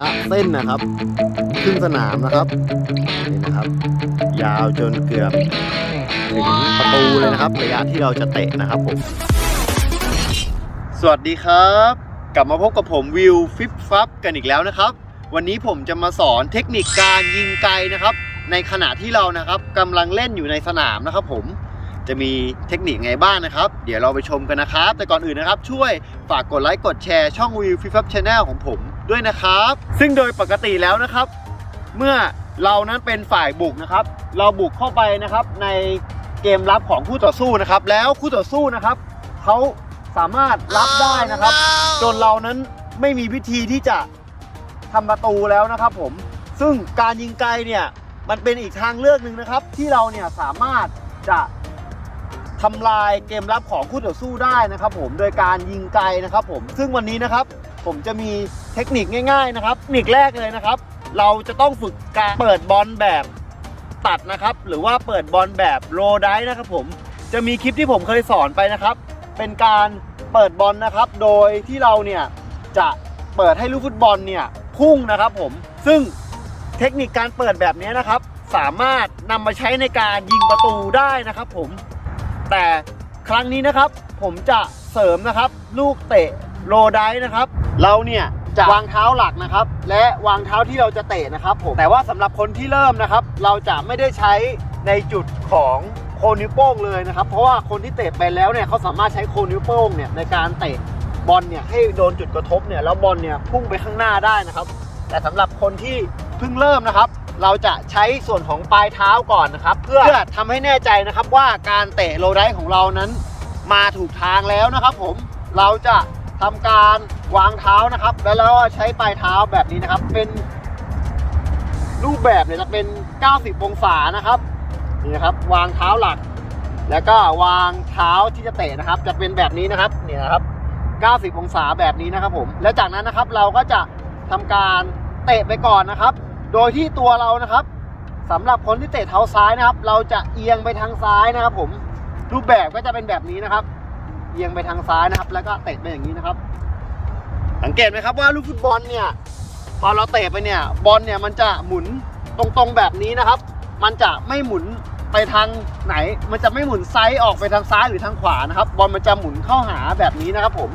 ยะเส้นนะครับครึ่งสนามนะครับนี่นะครับ ยาวจนเกือบถึงประตูเลยนะครับ ระยะที่เราจะเตะนะครับผมสวัสดีครับ กลับมาพบกับผมวิวฟิปฟับกันอีกแล้วนะครับ วันนี้ผมจะมาสอนเทคนิคการยิงไกลนะครับ ในขณะที่เรานะครับกำลังเล่นอยู่ในสนามนะครับ ผมจะมีเทคนิคไงบ้างนะครับ เดี๋ยวเราไปชมกันนะครับ แต่ก่อนอื่นนะครับ ช่วยฝากกดไลค์กดแชร์ช่องวิวฟิปฟับชาแนลของผม ด้วยนะครับ ซึ่งโดยปกติแล้วนะครับ เมื่อเรานั้นเป็นฝ่ายบุกนะครับ เราบุกเข้าไปนะครับในเกมรับของคู่ต่อสู้นะครับ แล้วคู่ต่อสู้นะครับเขาสามารถรับได้นะครับ จนเรานั้นไม่มีวิธีที่จะทำประตูแล้วนะครับ ผมซึ่งการยิงไกลเนี่ยมันเป็นอีกทางเลือกหนึ่งนะครับ ที่เราเนี่ยสามารถจะทำลายเกมรับของคู่ต่อสู้ได้นะครับ ผมโดยการยิงไกลนะครับ ผมซึ่งวันนี้นะครับ ผมจะมีเทคนิคง่าย ๆนะครับเทคนิคแรกเลยนะครับ เราจะต้องฝึกการเปิดบอลแบบตัดนะครับ หรือว่าเปิดบอลแบบโรไดนะครับผมจะมีคลิปที่ผมเคยสอนไปนะครับ เป็นการเปิดบอลนะครับ โดยที่เราเนี่ยจะเปิดให้ลูกฟุตบอลเนี่ยพุ่งนะครับผมซึ่งเทคนิคการเปิดแบบนี้นะครับ สามารถนำมาใช้ในการยิงประตูได้นะครับผมแต่ครั้งนี้นะครับผมจะเสริมนะครับ ลูกเตะ โรไดนะครับ เราเนี่ยจะวางเท้าหลักนะครับ และวางเท้าที่เราจะเตะนะครับผมแต่ว่าสำหรับคนที่เริ่มนะครับ เราจะไม่ได้ใช้ในจุดของโคนนิ้วโป้งเลยนะครับ เพราะว่าคนที่เตะไปแล้วเนี่ยเขาสามารถใช้โคนนิ้วโป้งเนี่ยในการเตะบอลเนี่ยให้โดนจุดกระทบเนี่ยแล้วบอลเนี่ยพุ่งไปข้างหน้าได้นะครับ แต่สำหรับคนที่เพิ่งเริ่มนะครับ เราจะใช้ส่วนของปลายเท้าก่อนนะครับ เพื่อทำให้แน่ใจนะครับว่าการเตะโรไดของเรานั้น มาถูกทางแล้วนะครับ ผมเราจะ ทำการวางเท้านะครับ แล้วเราใช้ปลายเท้าแบบนี้นะครับ เป็นรูปแบบเนี่ยจะเป็น 90 องศานะครับนี่นะครับ วางเท้าหลัก แล้วก็วางเท้าที่จะเตะนะครับ จะเป็นแบบนี้นะครับเนี่ยนะครับ 90 องศาแบบนี้นะครับผม แล้วจากนั้นนะครับเราก็จะทำการเตะไปก่อนนะครับ โดยที่ตัวเรานะครับสำหรับคนที่เตะเท้าซ้ายนะครับ เราจะเอียงไปทางซ้ายนะครับ ผมรูปแบบก็จะเป็นแบบนี้นะครับ เอียงไปทางซ้ายนะครับ แล้วก็เตะไปอย่างนี้นะครับ สังเกตไหมครับว่าลูกฟุตบอลเนี่ยพอเราเตะไปเนี่ยบอลเนี่ยมันจะหมุนตรงๆแบบนี้นะครับ มันจะไม่หมุนไปทางไหน มันจะไม่หมุนไซส์ออกไปทางซ้ายหรือทางขวานะครับ บอลมันจะหมุนเข้าหาแบบนี้นะครับผม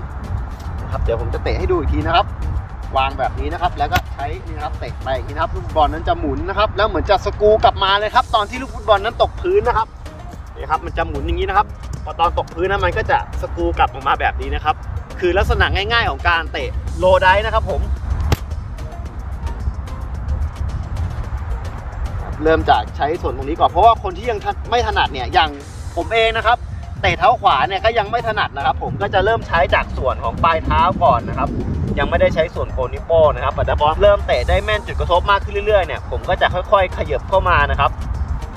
นะครับ เดี๋ยวผมจะเตะให้ดูอีกทีนะครับ วางแบบนี้นะครับ แล้วก็ใช้นี่นะครับเตะไปอย่างนี้นะครับลูกบอลนั้นจะหมุนนะครับ แล้วเหมือนจะสกูกลับมาเลยครับ ตอนที่ลูกฟุตบอลนั้นตกพื้นนะครับนี่ครับมันจะหมุนอย่างนี้นะครับ พอตอนตกพื้นนะมันก็จะสกูกลับออกมาแบบนี้นะครับ คือลักษณะง่ายๆของการเตะโลไดนะครับผม เริ่มจากใช้ส่วนตรงนี้ก่อน เพราะว่าคนที่ยังไม่ถนัดเนี่ยอย่างผมเองนะครับ เตะเท้าขวาเนี่ยก็ยังไม่ถนัดนะครับ ผมก็จะเริ่มใช้จากส่วนของปลายเท้าก่อนนะครับ ยังไม่ได้ใช้ส่วนโคนนิ้วโป้งนะครับแต่พอเริ่มเตะได้แม่นจุดกระทบมากขึ้นเรื่อยๆเนี่ยผมก็จะค่อย ๆ ขยับเข้ามานะครับ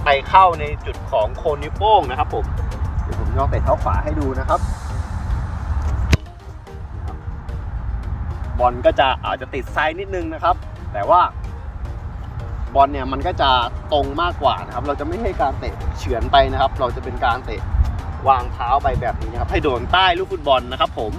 ไปเข้าในจุดของโคนนิ้วโป้งนะครับ ผม ลองเตะเท้าขวาให้ดูนะครับ บอลก็จะอาจจะติดไซด์นิดนึงนะครับ แต่ว่าบอลเนี่ยมันก็จะตรงมากกว่านะครับ เราจะไม่ให้การเตะเฉือนไปนะครับ เราจะเป็นการเตะวางเท้าไปแบบนี้นะครับ ให้โดนใต้ลูกฟุตบอลนะครับผม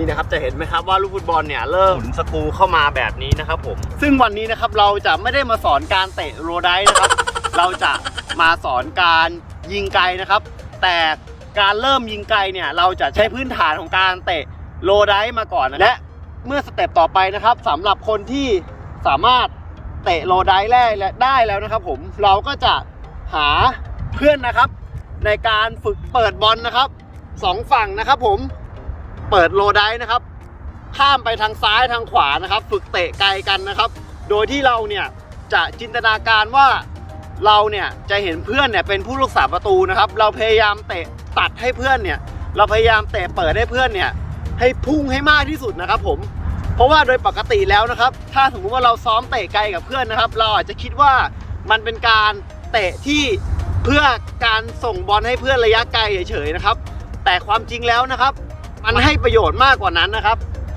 นี่นะครับจะเห็นไหมครับว่าลูกฟุตบอลเนี่ยเริ่มหมุนสกรูเข้ามาแบบนี้นะครับผม ซึ่งวันนี้นะครับเราจะไม่ได้มาสอนการเตะโรไดนะครับ เราจะมาสอนการยิงไกลนะครับ แต่การเริ่มยิงไกลเนี่ยเราจะใช้พื้นฐานของการเตะโรไดมาก่อนนะและเมื่อสเต็ปต่อไปนะครับสำหรับคนที่สามารถเตะโรไดแรกและได้แล้วนะครับ ผมเราก็จะหาเพื่อนนะครับ ในการฝึกเปิดบอลนะครับสองฝั่งนะครับผม เปิดโลได้นะครับ ข้ามไปทางซ้ายทางขวานะครับ ฝึกเตะไกลกันนะครับ โดยที่เราเนี่ยจะจินตนาการว่าเราเนี่ยจะเห็นเพื่อนเนี่ยเป็นผู้รักษาประตูนะครับ เราพยายามเตะตัดให้เพื่อนเนี่ย เราพยายามเตะเปิดให้เพื่อนเนี่ยให้พุ่งให้มากที่สุดนะครับ ผม เพราะว่าโดยปกติแล้วนะครับ ถ้าสมมติว่าเราซ้อมเตะไกลกับเพื่อนนะครับ เราอาจจะคิดว่ามันเป็นการเตะที่เพื่อการส่งบอลให้เพื่อนระยะไกลเฉยๆนะครับ แต่ความจริงแล้วนะครับ มันให้ประโยชน์มากกว่านั้นนะครับ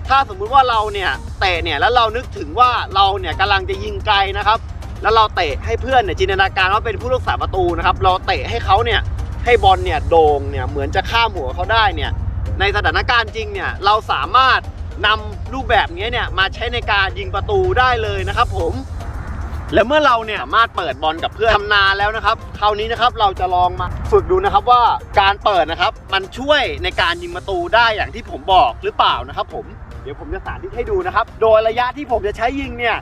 ถ้าสมมุติว่าเราเนี่ยเตะเนี่ยแล้วเรานึกถึงว่าเราเนี่ยกำลังจะยิงไกลนะครับ แล้วเราเตะให้เพื่อนเนี่ยจินตนาการว่าเป็นผู้รักษาประตูนะครับ เราเตะให้เขาเนี่ยให้บอลเนี่ยโด่งเนี่ยเหมือนจะข้ามหัวเขาได้เนี่ยในสถานการณ์จริงเนี่ยเราสามารถนำรูปแบบนี้เนี่ยมาใช้ในการยิงประตูได้เลยนะครับผม และเมื่อเราเนี่ยสามารถเปิดบอลกับเพื่อนทำนานแล้วนะครับ คราวนี้นะครับเราจะลองมาฝึกดูนะครับว่าการเปิดนะครับ มันช่วยในการยิงประตูได้อย่างที่ผมบอกหรือเปล่านะครับ ผมเดี๋ยวผมจะสาธิตให้ดูนะครับ โดยระยะที่ผมจะใช้ยิงเนี่ย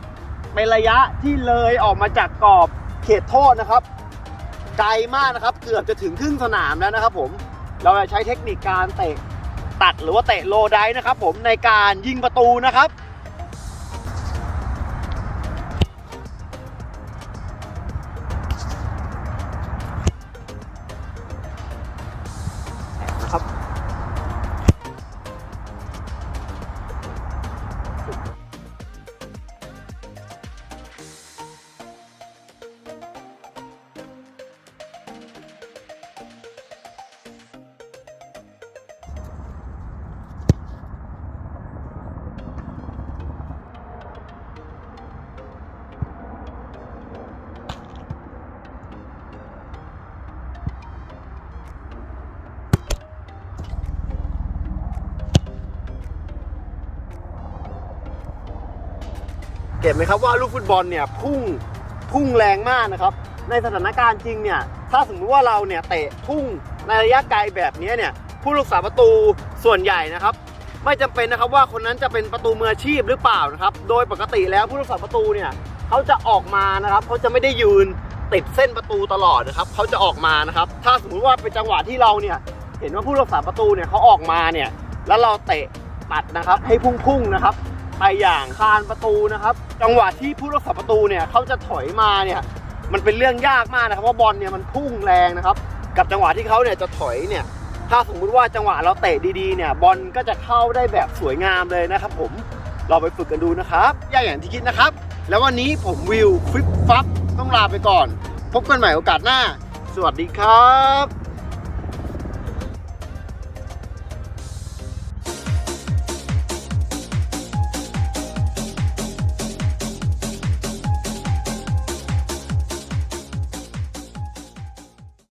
เป็นระยะที่เลยออกมาจากกรอบเขตโทษนะครับ ไกลมากนะครับ เกือบจะถึงครึ่งสนามแล้วนะครับ ผมเราจะใช้เทคนิคการเตะตัดหรือว่าเตะโลไดนะครับ ผมในการยิงประตูนะครับ เก็บไหมครับว่าลูกฟุตบอลเนี่ยพุ่งพุ่งแรงมากนะครับ ในสถานการณ์จริงเนี่ยถ้าสมมติว่าเราเนี่ยเตะพุ่งในระยะไกลแบบนี้เนี่ยผู้รักษาประตูส่วนใหญ่นะครับ ไม่จำเป็นนะครับว่าคนนั้นจะเป็นประตูมืออาชีพหรือเปล่านะครับ โดยปกติแล้วผู้รักษาประตูเนี่ยเขาจะออกมานะครับเขาจะไม่ได้ยืนติดเส้นประตูตลอดนะครับเขาจะออกมานะครับ ถ้าสมมุติว่าเป็นจังหวะที่เราเนี่ยเห็นว่าผู้รักษาประตูเนี่ยเขาออกมาเนี่ยแล้วเราเตะตัดนะครับให้พุ่งๆนะครับ ไปอย่างคานประตูนะครับ จังหวะที่ผู้รักษาประตูเนี่ยเขาจะถอยมาเนี่ยมันเป็นเรื่องยากมากนะครับว่าบอลเนี่ยมันพุ่งแรงนะครับ กับจังหวะที่เขาเนี่ยจะถอยเนี่ยถ้าสมมุติว่าจังหวะเราเตะดีๆเนี่ยบอลก็จะเข้าได้แบบสวยงามเลยนะครับผมเราไปฝึกกันดูนะครับอย่าอย่างที่คิดนะครับ แล้ววันนี้ผมวิวฟิปฟับต้องลาไปก่อน พบกันใหม่โอกาสหน้า สวัสดีครับ